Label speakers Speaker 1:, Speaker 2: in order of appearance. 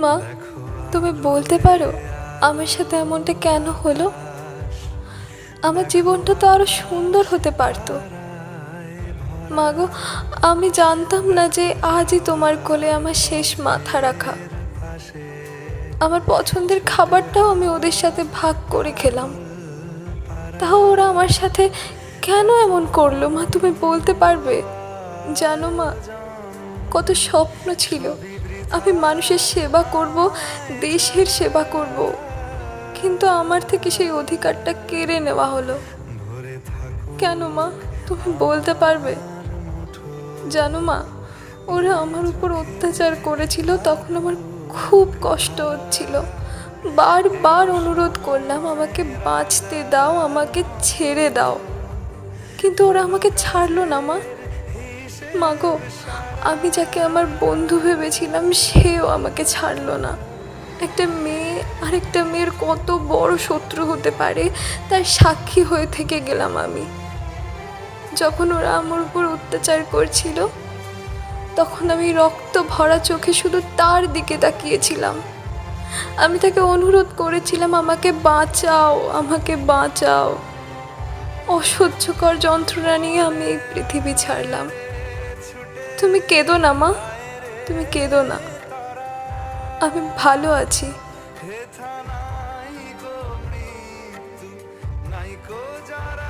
Speaker 1: মা, তুমি বলতে পারো আমার সাথে এমনটা কেন হলো? আমার জীবনটা তো আরও সুন্দর হতে পারতো। মাগো আমি জানতাম না যে আজই তোমার কোলে আমার শেষ মাথা রাখা। আমার পছন্দের খাবারটাও আমি ওদের সাথে ভাগ করে খেলাম। তাও ওরা আমার সাথে কেন এমন করল মা, তুমি বলতে পারবে? জানো মা, কত স্বপ্ন ছিল। আমি মানুষের সেবা করব, দেশের সেবা করব। কিন্তু আমার থেকে সেই অধিকারটা কেড়ে নেওয়া হলো। কেন মা? তুমি বলতে পারবে? জানো মা, ওরা আমার উপর অত্যাচার করেছিল, তখন আমার খুব কষ্ট হচ্ছিল। বারবার অনুরোধ করলাম, আমাকে বাঁচতে দাও, আমাকে ছেড়ে দাও। কিন্তু ওরা আমাকে ছাড়লো না মা। মাগো আমি যাকে আমার বন্ধু ভেবেছিলাম, সেও আমাকে ছাড়লো না। একটা মেয়ে, আরেকটা মেয়ের কত বড় শত্রু হতে পারে, তার সাক্ষী হয়ে থেকে গেলাম আমি। যখন ওরা আমার উপর অত্যাচার করছিল, তখন আমি রক্ত ভরা চোখে শুধু তার দিকে তাকিয়েছিলাম। আমি তাকে অনুরোধ করেছিলাম, আমাকে বাঁচাও আমাকে বাঁচাও। অসহ্যকর যন্ত্রণা নিয়ে আমি এই পৃথিবী ছাড়লাম। তুমি কেঁদো না মা। তুমি কেঁদো না। আমি ভালো আছি।
Speaker 2: নাই মৃত্যু যারা